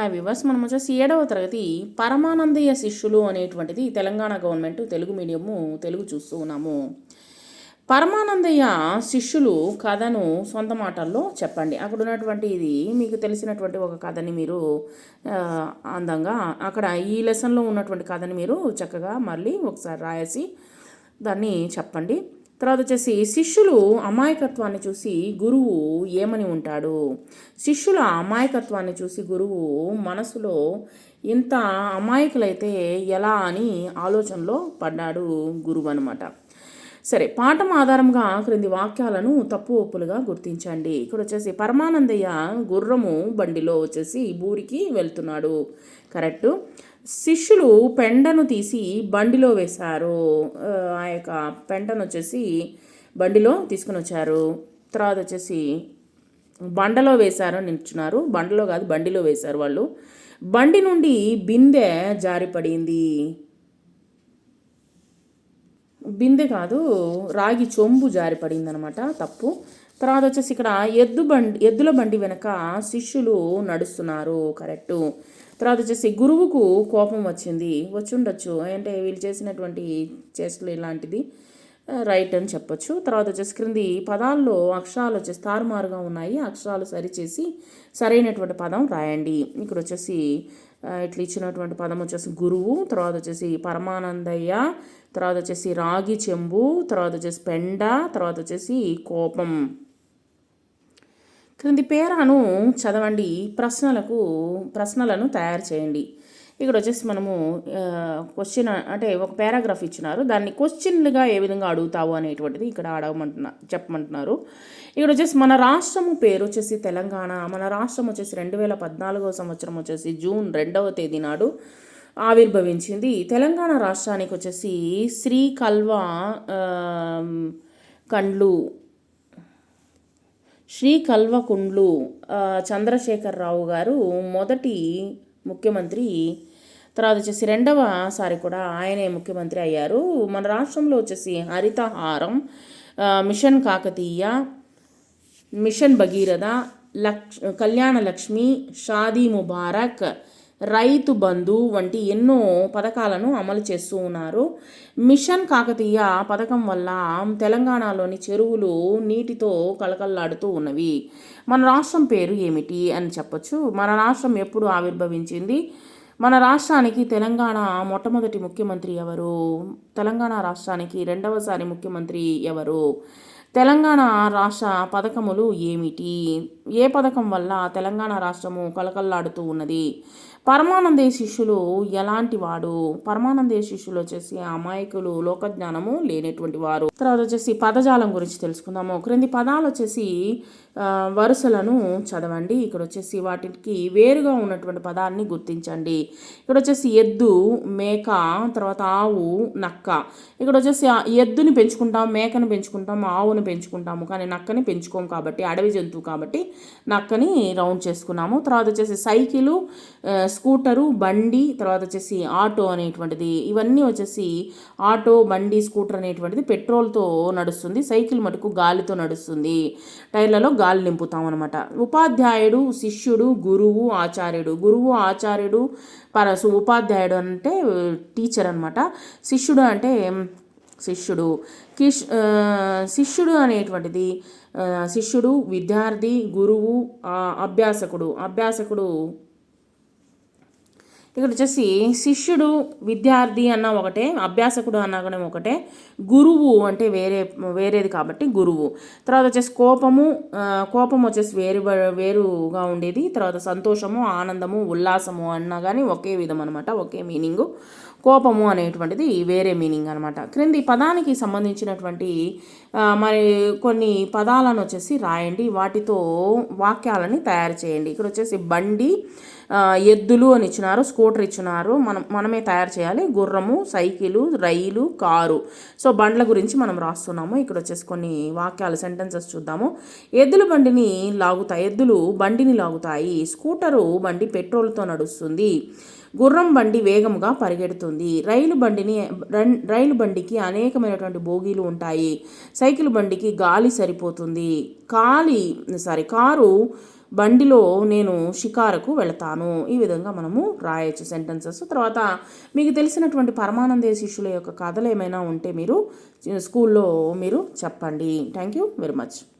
Hi viewers మనం వచ్చేసి ఏడవ తరగతి పరమానందయ్య శిష్యులు అనేటువంటిది తెలంగాణ గవర్నమెంట్ తెలుగు మీడియము తెలుగు చూస్తూ ఉన్నాము. పరమానందయ్య శిష్యులు కథను సొంత మాటల్లో చెప్పండి. అక్కడ ఉన్నటువంటి ఇది మీకు తెలిసినటువంటి ఒక కథని మీరు అందంగా అక్కడ ఈ లెసన్లో ఉన్నటువంటి కథని మీరు చక్కగా మళ్ళీ ఒకసారి రాయసి దాన్ని చెప్పండి. తర్వాత వచ్చేసి శిష్యులు అమాయకత్వాన్ని చూసి గురువు ఏమని ఉంటాడు? శిష్యుల అమాయకత్వాన్ని చూసి గురువు మనసులో ఇంత అమాయకులైతే ఎలా అని ఆలోచనలో పడ్డాడు గురువు అనమాట సరే పాఠం ఆధారంగా క్రింది వాక్యాలను తప్పు ఒప్పులుగా గుర్తించండి. ఇక్కడ వచ్చేసి పరమానందయ్య గుర్రము బండిలో వచ్చేసి బూరికి వెళ్తున్నాడు. కరెక్ట్? శిష్యులు పెండను తీసి బండిలో వేశారు. ఆ, యొక్క పెంటను వచ్చేసి బండిలో తీసుకుని వచ్చారు. తర్వాత వచ్చేసి బండలో వేశారు నిల్చున్నారు బండలో కాదు బండిలో వేశారు వాళ్ళు. బండి నుండి బిందె జారిపడింది. బిందె కాదు రాగి చొంబు జారిపడింది అనమాట తప్పు. తర్వాత వచ్చేసి ఇక్కడ ఎద్దు బండి ఎద్దుల బండి వెనక శిష్యులు నడుస్తున్నారు. కరెక్టు. తర్వాత వచ్చేసి గురువుకు కోపం వచ్చింది. వచ్చి ఉండొచ్చు అంటే వీళ్ళు చేసినటువంటి చేష్టలు ఇలాంటిది రైట్ అని చెప్పొచ్చు. తర్వాత వచ్చేసి క్రింది పదాల్లో అక్షరాలు వచ్చేసి తారుమారుగా ఉన్నాయి. అక్షరాలు సరిచేసి సరైనటువంటి పదం రాయండి. ఇక్కడ వచ్చేసి ఇట్లా ఇచ్చినటువంటి పదం వచ్చేసి గురువు తర్వాత వచ్చేసి పరమానందయ్య తర్వాత వచ్చేసి రాగి చెంబు తర్వాత వచ్చేసి పెండ తర్వాత వచ్చేసి కోపం. క్రింది పేరాను చదవండి. ప్రశ్నలకు ప్రశ్నలను తయారు చేయండి. ఇక్కడ వచ్చేసి మనము క్వశ్చన్ అంటే ఒక పారాగ్రాఫ్ ఇచ్చినారు. దాన్ని క్వశ్చన్లుగా ఏ విధంగా అడుగుతావు అనేటువంటిది ఇక్కడ అడగమంటున్నా చెప్పమంటున్నారు. ఇక్కడ వచ్చేసి మన రాష్ట్రము పేరు వచ్చేసి తెలంగాణ. మన రాష్ట్రం వచ్చేసి రెండు వేల పద్నాలుగో సంవత్సరం వచ్చేసి జూన్ రెండవ తేదీ నాడు ఆవిర్భవించింది. తెలంగాణ రాష్ట్రానికి వచ్చేసి శ్రీ కల్వా కండ్లు శ్రీ కల్వకుండ్లు చంద్రశేఖరరావు గారు మొదటి ముఖ్యమంత్రి. తర్వాత వచ్చేసి రెండవసారి కూడా ఆయనే ముఖ్యమంత్రి అయ్యారు. మన రాష్ట్రంలో వచ్చేసి హరితహారం మిషన్ కాకతీయ మిషన్ భగీరథ లక్ష్ కళ్యాణ లక్ష్మి షాదీ ముబారక్ రైతు బంధు వంటి ఎన్నో పథకాలను అమలు చేస్తూ ఉన్నారు. మిషన్ కాకతీయ పథకం వల్ల తెలంగాణలోని చెరువులు నీటితో కలకల్లాడుతూ ఉన్నవి. మన రాష్ట్రం పేరు ఏమిటి అని చెప్పొచ్చు. మన రాష్ట్రం ఎప్పుడు ఆవిర్భవించింది? మన రాష్ట్రానికి తెలంగాణ మొట్టమొదటి ముఖ్యమంత్రి ఎవరు? తెలంగాణ రాష్ట్రానికి రెండవసారి ముఖ్యమంత్రి ఎవరు? తెలంగాణ రాష్ట్ర పథకములు ఏమిటి? ఏ పథకం వల్ల తెలంగాణ రాష్ట్రము కలకల్లాడుతూ ఉన్నది? పరమానందే శిష్యులు ఎలాంటి వాడు? పరమానందే శిష్యులు వచ్చేసి అమాయకులు లోకజ్ఞానము లేనటువంటి వారు. తర్వాత వచ్చేసి పదజాలం గురించి తెలుసుకుందాము. క్రింది పదాలు వచ్చేసి వరుసలను చదవండి. ఇక్కడ వచ్చేసి వాటికి వేరుగా ఉన్నటువంటి పదాన్ని గుర్తించండి. ఇక్కడ వచ్చేసి ఎద్దు మేక తర్వాత ఆవు నక్క. ఇక్కడ వచ్చేసి ఎద్దుని పెంచుకుంటాం మేకను పెంచుకుంటాం ఆవును పెంచుకుంటాము. కానీ నక్కని పెంచుకోము కాబట్టి అడవి జంతువు కాబట్టి నక్కని రౌండ్ చేసుకున్నాము. తర్వాత వచ్చేసి సైకిలు స్కూటరు బండి తర్వాత వచ్చేసి ఆటో అనేటువంటిది. ఇవన్నీ వచ్చేసి ఆటో బండి స్కూటర్ అనేటువంటిది పెట్రోల్తో నడుస్తుంది. సైకిల్ మటుకు గాలితో నడుస్తుంది. టైర్లలో గాలి నింపుతాం అనమాట ఉపాధ్యాయుడు శిష్యుడు గురువు ఆచార్యుడు. గురువు ఆచార్యుడు పరసు ఉపాధ్యాయుడు అంటే టీచర్ అనమాట శిష్యుడు అంటే శిష్యుడు. కిష్ శిష్యుడు అనేటువంటిది శిష్యుడు విద్యార్థి గురువు అభ్యాసకుడు. అభ్యాసకుడు ఇక్కడ వచ్చేసి శిష్యుడు విద్యార్థి అన్న ఒకటే అభ్యాసకుడు అన్నా కూడా ఒకటే గురువు అంటే వేరే వేరేది కాబట్టి గురువు. తర్వాత వచ్చేసి కోపము కోపం వచ్చేసి వేరు వేరుగా ఉండేది. తర్వాత సంతోషము ఆనందము ఉల్లాసము అన్నా కానీ ఒకే విధం అనమాట ఒకే మీనింగు. కోపము అనేటువంటిది వేరే మీనింగ్ అనమాట క్రింది పదానికి సంబంధించినటువంటి మరి కొన్ని పదాలను వచ్చేసి రాయండి. వాటితో వాక్యాలని తయారు చేయండి. ఇక్కడ వచ్చేసి బండి ఎద్దులు అని ఇచ్చినారు స్కూటర్ ఇచ్చినారు. మనం మనమే తయారు చేయాలి. గుర్రము సైకిలు రైలు కారు. సో బండ్ల గురించి మనం రాస్తున్నాము. ఇక్కడ వచ్చేసి కొన్ని వాక్యాలు సెంటెన్సెస్ చూద్దాము. ఎద్దుల బండిని లాగుతాయి. ఎద్దులు బండిని లాగుతాయి. స్కూటరు బండి పెట్రోల్తో నడుస్తుంది. గుర్రం బండి వేగముగా పరిగెడుతుంది. రైలు బండిని రైలు బండికి అనేకమైనటువంటి బోగీలు ఉంటాయి. సైకిల్ బండికి గాలి సరిపోతుంది. కాలి సారీ కారు బండిలో నేను షికారుకు వెళతాను. ఈ విధంగా మనము రాయొచ్చు సెంటెన్సెస్. తర్వాత మీకు తెలిసినటువంటి పరమానంద శిష్యుల యొక్క కథలు ఏమైనా ఉంటే మీరు స్కూల్లో మీరు చెప్పండి. Thank you very much.